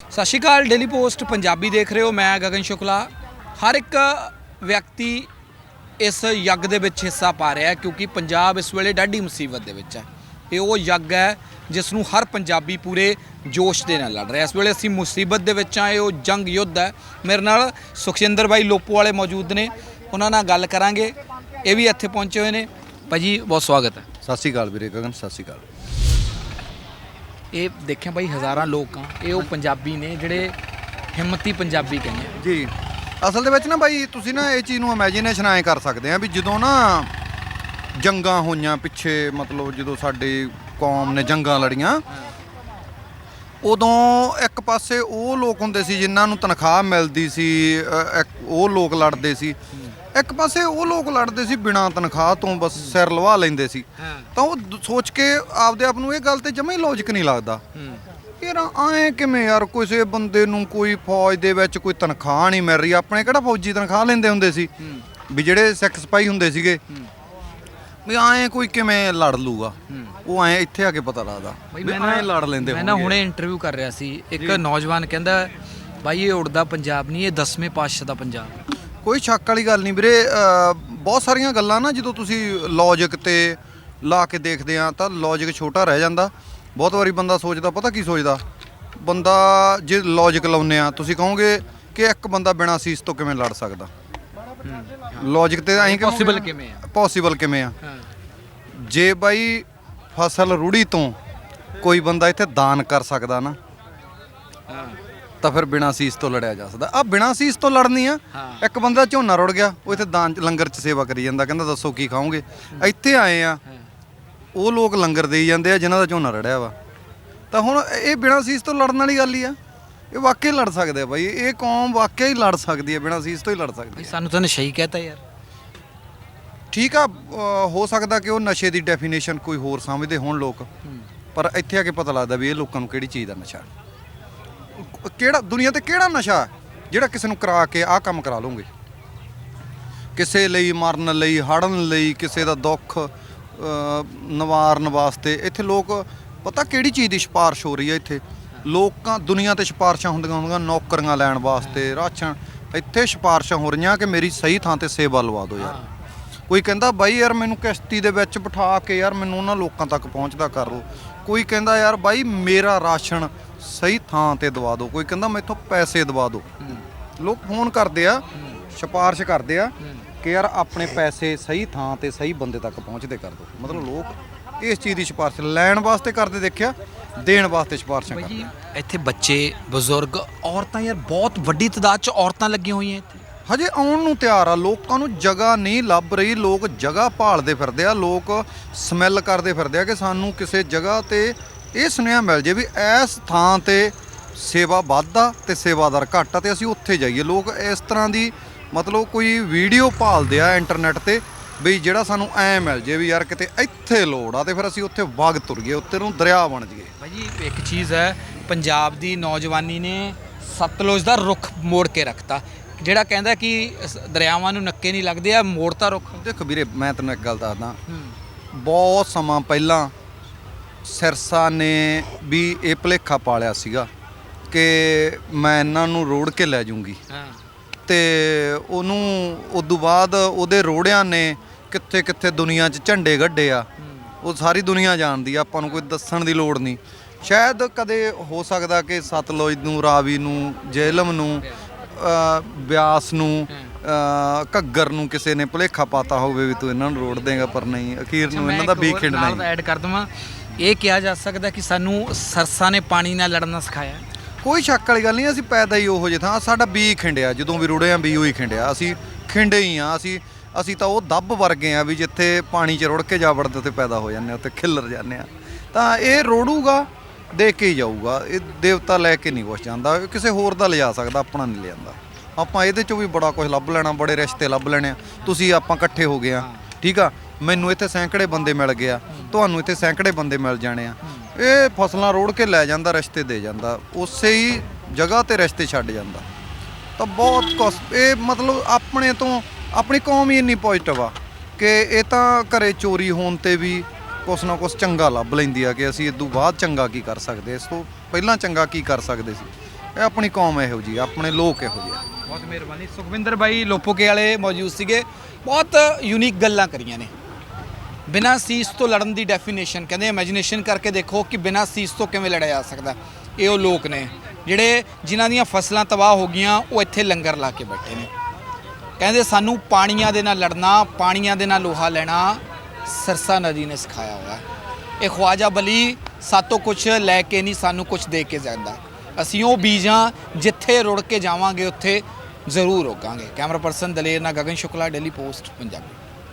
ਸਤਿ ਸ਼੍ਰੀ ਅਕਾਲ ਡੇਲੀ ਪੋਸਟ ਪੰਜਾਬੀ ਦੇਖ ਰਹੇ ਹੋ, ਮੈਂ ਗਗਨ ਸ਼ੁਕਲਾ। ਹਰ ਇੱਕ ਵਿਅਕਤੀ ਇਸ ਯੱਗ ਦੇ ਵਿੱਚ ਹਿੱਸਾ ਪਾ ਰਿਹਾ ਹੈ, ਕਿਉਂਕਿ ਪੰਜਾਬ ਇਸ ਵੇਲੇ ਡਾਢੀ ਮੁਸੀਬਤ ਦੇ ਵਿੱਚ ਹੈ। ਇਹ ਉਹ ਯੱਗ ਹੈ, ਜਿਸ ਨੂੰ ਹਰ ਪੰਜਾਬੀ ਪੂਰੇ ਜੋਸ਼ ਦੇ ਨਾਲ ਲੜ ਰਿਹਾ ਇਸ ਵੇਲੇ ਅਸੀਂ ਮੁਸੀਬਤ ਦੇ ਵਿੱਚ ਆ ਇਹ ਉਹ ਜੰਗ ਯੁੱਧ ਹੈ। ਮੇਰੇ ਨਾਲ ਸੁਖਜਿੰਦਰ ਬਾਈ ਲੋਪੋ ਵਾਲੇ ਮੌਜੂਦ ਨੇ, ਉਹਨਾਂ ਨਾਲ ਗੱਲ ਕਰਾਂਗੇ। ਇਹ ਵੀ ਇੱਥੇ ਪਹੁੰਚੇ ਹੋਏ ਨੇ। ਭਾਜੀ, ਬਹੁਤ ਸਵਾਗਤ ਹੈ। ਸਤਿ ਸ਼੍ਰੀ ਅਕਾਲ ਵੀਰੇ, ਗਗਨ, ਸਤਿ ਸ਼੍ਰੀ ਅਕਾਲ। ਇਹ ਦੇਖਿਆ ਬਾਈ ਹਜ਼ਾਰਾਂ ਲੋਕ ਆ। ਇਹ ਉਹ ਪੰਜਾਬੀ ਨੇ ਜਿਹੜੇ ਹਿੰਮਤੀ ਪੰਜਾਬੀ ਕਹਿੰਦੇ ਆ। ਜੀ। ਅਸਲ ਦੇ ਵਿੱਚ ਨਾ ਬਾਈ, ਤੁਸੀਂ ਨਾ ਇਹ ਚੀਜ਼ ਨੂੰ ਇਮੇਜਿਨੇਸ਼ਨ ਐ ਕਰ ਸਕਦੇ ਆ ਵੀ ਜਦੋਂ ਨਾ ਜੰਗਾਂ ਹੋਈਆਂ ਪਿੱਛੇ, ਮਤਲਬ ਜਦੋਂ ਸਾਡੀ ਕੌਮ ਨੇ ਜੰਗਾਂ ਲੜੀਆਂ ਉਦੋਂ ਇੱਕ ਪਾਸੇ ਉਹ ਲੋਕ ਹੁੰਦੇ ਸੀ ਜਿਨ੍ਹਾਂ ਨੂੰ ਤਨਖਾਹ ਮਿਲਦੀ ਸੀ ਅ, ਇੱਕ ਉਹ ਲੋਕ ਲੜਦੇ ਸੀ। ਇੱਕ ਪਾਸੇ ਉਹ ਲੋਕ ਲੜਦੇ ਸੀ ਬਿਨਾਂ ਤਨਖਾਹ ਤੋਂ ਬਸ ਸਿਰ ਲਵਾ ਲੈਂਦੇ ਸੀ। ਤਾਂ ਉਹ ਦ- ਸੋਚ ਕੇ ਆਪਦੇ ਆਪ ਨੂੰ ਇਹ ਗੱਲ ਤੇ ਜਮਾ ਹੀ ਲੌਜੀਕ ਨਹੀਂ ਲੱਗਦਾ। ਯਾਰ ਐ ਕਿਵੇਂ ਯਾਰ ਕਿਸੇ ਬੰਦੇ ਨੂੰ ਕੋਈ ਫੌਜ ਦੇ ਵਿੱਚ ਕੋਈ ਤਨਖਾਹ ਨਹੀਂ ਮਿਲ ਰਹੀ। ਆਪਣੇ ਕਿਹੜਾ ਫੌਜੀ ਤਨਖਾਹ ਲੈਂਦੇ ਹੁੰਦੇ ਸੀ? ਵੀ ਜਿਹੜੇ ਸਿੱਖ ਸਿਪਾਹੀ ਹੁੰਦੇ ਸੀਗੇ। ਵੀ ਐ ਕੋਈ ਕਿਵੇਂ ਲੜ ਲੂਗਾ? ਉਹ ਐ ਇੱਥੇ ਆ ਕੇ ਪਤਾ ਲੱਗਦਾ। ਵੀ ਐਂ ਲੜ ਲੈਂਦੇ ਮੈਂ ਨਾ ਹੋਣਗੇ। ਹੁਣੇ ਇੰਟਰਵਿਊ ਕਰ ਰਿਹਾ ਸੀ। ਇੱਕ ਨੌਜਵਾਨ ਕਹਿੰਦਾ ਬਾਈ ਇਹ ਉੜਦਾ ਪੰਜਾਬ ਨਹੀਂ ਇਹ 10ਵੇਂ ਪਾਤਸ਼ਾਹ ਦਾ ਪੰਜਾਬ ਕੋਈ ਸ਼ੱਕ ਵਾਲੀ ਗੱਲ ਨਹੀਂ ਵੀਰੇ। ਅਹ, ਬਹੁਤ ਸਾਰੀਆਂ ਗੱਲਾਂ ਨਾ ਜਦੋਂ ਤੁਸੀਂ ਲੌਜੀਕ ਤੇ ਲਾ ਕੇ ਦੇਖਦੇ ਆ ਤਾਂ ਲੌਜੀਕ ਛੋਟਾ ਰਹਿ ਜਾਂਦਾ। ਬਹੁਤ ਵਾਰੀ ਬੰਦਾ ਸੋਚਦਾ ਪਤਾ ਕੀ ਸੋਚਦਾ? ਬੰਦਾ ਜੇ ਲੌਜੀਕ ਲਾਉਨੇ ਆ ਤੁਸੀਂ ਕਹੋਗੇ ਕਿ ਇੱਕ ਬੰਦਾ ਬਿਨਾਂ ਸੀਸ ਤੋਂ ਕਿਵੇਂ ਲੜ ਸਕਦਾ? ਲੌਜੀਕ ਤੇ ਐਂ Possible ਕਿਵੇਂ ਆ? ਪੋਸੀਬਲ ਕਿਵੇਂ ਆ? ਜੇ ਬਾਈ ਫਸਲ ਰੂੜੀ ਤੋਂ ਕੋਈ ਬੰਦਾ ਇੱਥੇ ਦਾਨ ਕਰ ਸਕਦਾ ਨਾ ਤਾਂ ਫਿਰ ਬਿਨਾਂ ਸੀਸ ਤੋਂ ਲੜਿਆ ਜਾ ਸਕਦਾ। ਆ ਬਿਨਾਂ ਸੀਸ ਤੋਂ ਲੜਨੀ ਆ। ਇੱਕ ਬੰਦਾ ਝੋਨਾ ਰੁੜ ਗਿਆ ਉਹ ਇੱਥੇ ਦਾਨ ਚ- ਲੰਗਰ ਚ ਸੇਵਾ ਕਰੀ ਜਾਂਦਾ ਕਹਿੰਦਾ ਦੱਸੋ ਕੀ ਖਾਓਗੇ? ਇੱਥੇ ਆਏ ਆ। ਉਹ ਲੋਕ ਲੰਗਰ ਦੇਈ ਜਾਂਦੇ ਆ ਜਿਨ੍ਹਾਂ ਦਾ ਝੋਨਾ ਰੜਿਆ ਵਾ। ਤਾਂ ਹੁਣ ਇਹ ਬਿਨਾਂ ਸੀਸ ਤੋਂ ਲੜਨ ਵਾਲੀ ਗੱਲ ਹੀ ਆ। ਇਹ ਵਾਕਈ ਲੜ ਸਕਦੇ ਆ ਬਾਈ ਇਹ ਕੌਮ ਵਾਕਈ ਲੜ ਸਕਦੀ ਹੈ ਬਿਨਾਂ ਸੀਸ ਤੋਂ ਹੀ ਲੜ ਸਕਦੀ ਹੈ ਸਾਨੂੰ ਤਾਂ ਨਸ਼ਈ ਕਹਤਾ ਯਾਰ। ਠੀਕ ਆ ਹੋ ਸਕਦਾ ਕਿ ਉਹ ਨਸ਼ੇ ਦੀ ਡੈਫੀਨੇਸ਼ਨ ਕੋਈ ਹੋਰ ਸਮਝਦੇ ਹੋਣ ਲੋਕ ਪਰ ਇੱਥੇ ਆ ਕੇ ਪਤਾ ਲੱਗਦਾ ਵੀ ਇਹ ਲੋਕਾਂ ਨੂੰ ਕਿਹੜੀ ਚੀਜ਼ ਦਾ ਨਸ਼ਾ। ਹੈ। ਕਿਹੜਾ ਦੁਨੀਆ ਤੇ ਕਿਹੜਾ ਨਸ਼ਾ ਹੈ ਜਿਹੜਾ ਕਿਸੇ ਨੂੰ ਕਰਾ ਕੇ ਆਹ ਕੰਮ ਕਰਾ ਲਓਗੇ ਕਿਸੇ ਲਈ ਮਰਨ ਲਈ ਹੜਨ ਲਈ ਕਿਸੇ ਦਾ ਦੁੱਖ ਅਹ, ਨਿਵਾਰਨ ਵਾਸਤੇ ਇੱਥੇ ਲੋਕ ਪਤਾ ਕਿਹੜੀ ਚੀਜ਼ ਦੀ ਸਿਫਾਰਿਸ਼ ਹੋ ਰਹੀ ਹੈ ਇੱਥੇ? ਲੋਕਾਂ ਦੁਨੀਆ ਤੇ ਸਿਫਾਰਿਸ਼ਾਂ ਹੁੰਦੀਆਂ ਹੁੰਦੀਆਂ ਨੌਕਰੀਆਂ ਲੈਣ ਵਾਸਤੇ। ਰਾਸ਼ਨ ਇੱਥੇ ਸਿਫਾਰਿਸ਼ਾਂ ਹੋ ਰਹੀਆਂ ਕਿ ਮੇਰੀ ਸਹੀ ਥਾਂ ਤੇ ਸੇਵਾ ਲਵਾ ਦਿਓ ਯਾਰ। ਕੋਈ ਕਹਿੰਦਾ ਬਾਈ ਯਾਰ ਮੈਨੂੰ ਕਿਸ਼ਤੀ ਦੇ ਵਿੱਚ ਬਿਠਾ ਕੇ ਯਾਰ ਮੈਨੂੰ ਉਹਨਾਂ ਲੋਕਾਂ ਤੱਕ ਪਹੁੰਚਦਾ ਕਰ ਲਓ। ਕੋਈ ਕਹਿੰਦਾ ਯਾਰ ਬਾਈ ਮੇਰਾ ਰਾਸ਼ਨ ਸਹੀ ਥਾਂ ਤੇ ਦਵਾ ਦਿਓ। ਕੋਈ ਕਹਿੰਦਾ ਮੈਥੋਂ ਪੈਸੇ ਦਵਾ ਦਿਓ। ਲੋਕ ਫੋਨ ਕਰਦੇ ਆ ਸਿਫਾਰਿਸ਼ ਕਰਦੇ ਆ ਕਿ ਯਾਰ ਆਪਣੇ ਪੈਸੇ ਸਹੀ ਥਾਂ ਤੇ ਸਹੀ ਬੰਦੇ ਤੱਕ ਪਹੁੰਚਦੇ ਕਰ ਦਿਓ। ਮਤਲਬ ਲੋਕ ਇਸ ਚੀਜ਼ ਦੀ ਸਿਫਾਰਿਸ਼ ਲੈਣ ਵਾਸਤੇ ਕਰਦੇ ਦੇਖਿਆ ਦੇਣ ਵਾਸਤੇ ਸਿਫਾਰਿਸ਼ਾਂ ਕਰਦੇ ਜੀ ਇੱਥੇ ਬੱਚੇ ਬਜ਼ੁਰਗ ਔਰਤਾਂ ਯਾਰ ਬਹੁਤ ਵੱਡੀ ਤਾਦਾਦ 'ਚ ਔਰਤਾਂ ਲੱਗੀਆਂ ਹੋਈਆਂ ਇੱਥੇ। ਹਜੇ ਆਉਣ ਨੂੰ ਤਿਆਰ ਆ ਲੋਕਾਂ ਨੂੰ ਜਗ੍ਹਾ ਨਹੀਂ ਲੱਭ ਰਹੀ ਲੋਕ ਜਗ੍ਹਾ ਭਾਲਦੇ ਫਿਰਦੇ ਆ ਲੋਕ ਸਮੈਲ ਕਰਦੇ ਫਿਰਦੇ ਆ ਕਿ ਸਾਨੂੰ ਕਿਸੇ ਜਗ੍ਹਾ ਤੇ ਇਹ ਸੁਨੇਹਾ ਮਿਲ ਜੇ ਵੀ ਇਸ ਥਾਂ ਤੇ ਸੇਵਾ ਵੱਧ ਆ ਤੇ ਸੇਵਾਦਾਰ ਘੱਟ ਆ ਤੇ ਅਸੀਂ ਉੱਥੇ ਜਾਈਏ। ਲੋਕ ਇਸ ਤਰ੍ਹਾਂ ਦੀ ਮਤਲਬ ਕੋਈ ਵੀਡੀਓ ਭਾਲਦੇ ਆ ਇੰਟਰਨੈਟ ਤੇ ਵੀ ਜਿਹੜਾ ਸਾਨੂੰ ਐ ਮਿਲ ਜੇ ਵੀ ਯਾਰ ਕਿਤੇ ਇੱਥੇ ਲੋੜ ਆ ਤੇ ਫਿਰ ਅਸੀਂ ਉੱਥੇ ਵਗ ਤੁਰ ਗਏ ਉੱਤੇ ਨੂੰ ਦਰਿਆ ਬਣ ਜੀਏ ਭਾਈ ਜੀ ਇੱਕ ਚੀਜ਼ ਹੈ ਪੰਜਾਬ ਦੀ ਨੌਜਵਾਨੀ ਨੇ ਸਤਲੁਜ ਦਾ ਰੁੱਖ ਮੋੜ ਕੇ ਰੱਖਤਾ। ਜਿਹੜਾ ਕਹਿੰਦਾ ਕਿ ਸ- ਦਰਿਆਵਾਂ ਨੂੰ ਨੱਕੇ ਨਹੀਂ ਲੱਗਦੇ ਆ ਮੋੜਤਾ ਰੁੱਖ। ਦੇਖ ਵੀਰੇ ਮੈਂ ਤੈਨੂੰ ਇੱਕ ਗੱਲ ਦੱਸਦਾ। ਬਹੁਤ ਸਮਾਂ ਪਹਿਲਾਂ ਸਿਰਸਾ ਨੇ ਵੀ ਇਹ ਭੁਲੇਖਾ ਪਾਲਿਆ ਸੀਗਾ ਕਿ ਮੈਂ ਇਹਨਾਂ ਨੂੰ ਰੋੜ ਕੇ ਲੈ ਜਾਊਂਗੀ। ਹਾਂ। ਤੇ ਉਹਨੂੰ ਉਦੋਂ ਬਾਅਦ ਉਹਦੇ ਰੋੜਿਆਂ ਨੇ ਕਿੱਥੇ ਕਿੱਥੇ ਦੁਨੀਆ 'ਚ ਝੰਡੇ ਗੱਡੇ ਆ ਉਹ ਸਾਰੀ ਦੁਨੀਆ ਜਾਣਦੀ ਆ ਆਪਾਂ ਨੂੰ ਕੋਈ ਦੱਸਣ ਦੀ ਲੋੜ ਨਹੀਂ। ਸ਼ਾਇਦ ਕਦੇ ਹੋ ਸਕਦਾ ਕਿ ਸਤਲੁਜ ਨੂੰ ਰਾਵੀ ਨੂੰ ਜੇਹਲਮ ਨੂੰ ਬਿਆਸ ਨੂੰ ਘੱਗਰ ਨੂੰ ਕਿਸੇ ਨੇ ਭੁਲੇਖਾ ਪਾਤਾ ਹੋਵੇ ਵੀ ਤੂੰ ਇਹਨਾਂ ਨੂੰ ਰੋੜ ਦੇਗਾ ਪਰ ਨਹੀਂ ਅਖੀਰ ਨੂੰ ਇਹਨਾਂ ਦਾ ਵੀ ਖਿੰਡਣਾ ਹੀ ਐਡ ਕਰ ਦਵਾਂ। ਇਹ ਕਿਹਾ ਜਾ ਸਕਦਾ ਕਿ ਸਾਨੂੰ ਸਰਸਾ ਨੇ ਪਾਣੀ ਨਾਲ ਲੜਨਾ ਸਿਖਾਇਆ। ਕੋਈ ਸ਼ੱਕ ਵਾਲੀ ਗੱਲ ਨਹੀਂ ਅਸੀਂ ਪੈਦਾ ਹੀ ਉਹੋ ਜਿਹੇ ਥਾਂ ਸਾਡਾ ਬੀ ਖਿੰਡਿਆ ਜਦੋਂ ਵੀ ਰੁੜੇ ਆ ਬੀ ਉਹੀ ਖਿੰਡਿਆ ਅਸੀਂ ਖਿੰਡੇ ਹੀ ਆ ਅਸੀਂ ਅਸੀਂ ਤਾਂ ਉਹ ਦੱਬ ਵਰਗੇ ਆ ਵੀ ਜਿੱਥੇ ਪਾਣੀ 'ਚ ਰੁੜ ਕੇ ਜਾ ਵੜਦੇ 'ਤੇ ਪੈਦਾ ਹੋ ਜਾਂਦੇ ਆ, ਉੱਥੇ ਖਿੱਲਰ ਜਾਂਦੇ ਆ। ਤਾਂ ਇਹ ਰੋੜੂਗਾ, ਦੇਖ ਕੇ ਹੀ ਜਾਊਗਾ। ਇਹ ਦੇਵਤਾ ਲੈ ਕੇ ਨਹੀਂ ਕੁਛ ਜਾਂਦਾ ਇਹ ਕਿਸੇ ਹੋਰ ਦਾ ਲਿਜਾ ਸਕਦਾ, ਆਪਣਾ ਨਹੀਂ ਲਿਆਂਦਾ। ਆਪਾਂ ਇਹਦੇ ਚੋਂ ਵੀ ਬੜਾ ਕੁਝ ਲੱਭ ਲੈਣਾ, ਬੜੇ ਰਿਸ਼ਤੇ ਲੱਭ ਲੈਣੇ ਆ। ਤੁਸੀਂ ਆਪਾਂ ਇਕੱਠੇ ਹੋ ਗਏ ਆ, ਠੀਕ ਆ? ਮੈਨੂੰ ਇੱਥੇ ਸੈਂਕੜੇ ਬੰਦੇ ਮਿਲ ਗਏ ਆ, ਤੁਹਾਨੂੰ ਇੱਥੇ ਸੈਂਕੜੇ ਬੰਦੇ ਮਿਲ ਜਾਣੇ ਆ। ਇਹ ਫਸਲਾਂ ਰੋੜ ਕੇ ਲੈ ਜਾਂਦਾ, ਰਿਸ਼ਤੇ ਦੇ ਜਾਂਦਾ, ਉਸੇ ਹੀ ਜਗ੍ਹਾ ਤੇ ਰਿਸ਼ਤੇ ਛੱਡ ਜਾਂਦਾ। ਤਾਂ ਬਹੁਤ ਕੁਸ਼ ਇਹ ਮਤਲਬ ਆਪਣੇ ਤੋਂ ਆਪਣੀ ਕੌਮ ਹੀ ਇੰਨੀ ਪੋਜ਼ਿਟਿਵ ਆ ਕਿ ਇਹ ਤਾਂ ਘਰੇ ਚੋਰੀ ਹੋਣ ਤੇ ਵੀ ਕੁਛ ਨਾ ਕੁਛ ਚੰਗਾ ਲੱਭ ਲੈਂਦੀ ਆ ਕਿ ਅਸੀਂ ਇਦੋਂ ਬਾਅਦ ਚੰਗਾ ਕੀ ਕਰ ਸਕਦੇ, ਇਸ ਤੋਂ ਪਹਿਲਾਂ ਚੰਗਾ ਕੀ ਕਰ ਸਕਦੇ ਸੀ। ਇਹ ਆਪਣੀ ਕੌਮ ਇਹੋ ਜੀ ਆਪਣੇ ਲੋਕ ਇਹੋ ਜਿਹੇ ਬਹੁਤ ਮਿਹਰਬਾਨੀ। ਸੁਖਵਿੰਦਰ ਬਾਈ, ਲੋਪੋਕੇ ਵਾਲੇ ਮੌਜੂਦ ਸੀਗੇ। ਬਹੁਤ ਯੂਨੀਕ ਗੱਲਾਂ ਕਰੀਆਂ ਨੇ। ਬਿਨਾਂ ਸੀਸ ਤੋਂ ਲੜਨ ਦੀ ਡੈਫੀਨੇਸ਼ਨ ਕਹਿੰਦੇ ਇਮੇਜਿਨੇਸ਼ਨ ਕਰਕੇ ਦੇਖੋ ਕਿ ਬਿਨਾਂ ਸੀਸ ਤੋਂ ਕਿਵੇਂ ਲੜਿਆ ਜਾ ਸਕਦਾ। ਇਹ ਉਹ ਲੋਕ ਨੇ ਜਿਹੜੇ ਜਿਨ੍ਹਾਂ ਦੀਆਂ ਫਸਲਾਂ ਤਬਾਹ ਹੋ ਗਈਆਂ, ਉਹ ਇੱਥੇ ਲੰਗਰ ਲਾ ਕੇ ਬੈਠੇ ਨੇ। ਕਹਿੰਦੇ ਸਾਨੂੰ ਪਾਣੀਆਂ ਦੇ ਨਾਲ ਲੜਨਾ, ਪਾਣੀਆਂ ਦੇ ਨਾਲ ਲੋਹਾ ਲੈਣਾ ਸਰਸਾ ਨਦੀ ਨੇ ਸਿਖਾਇਆ ਹੋਇਆ। ਇਹ ਖਵਾਜਾ ਬਲੀ ਸਾਤੋਂ ਕੁਝ ਲੈ ਕੇ ਨਹੀਂ ਸਾਨੂੰ ਕੁਝ ਦੇ ਕੇ ਜਾਂਦਾ। ਅਸੀਂ ਉਹ ਬੀਜਾਂ ਜਿੱਥੇ ਰੁੜ ਕੇ ਜਾਵਾਂਗੇ, ਉੱਥੇ ਜ਼ਰੂਰ ਰੋਕਾਂਗੇ। ਕੈਮਰਾ ਪਰਸਨ ਦਲੇਰ ਨਾਲ ਗਗਨ ਸ਼ੁਕਲਾ, ਡੇਲੀ ਪੋਸਟ, ਪੰਜਾਬੀ।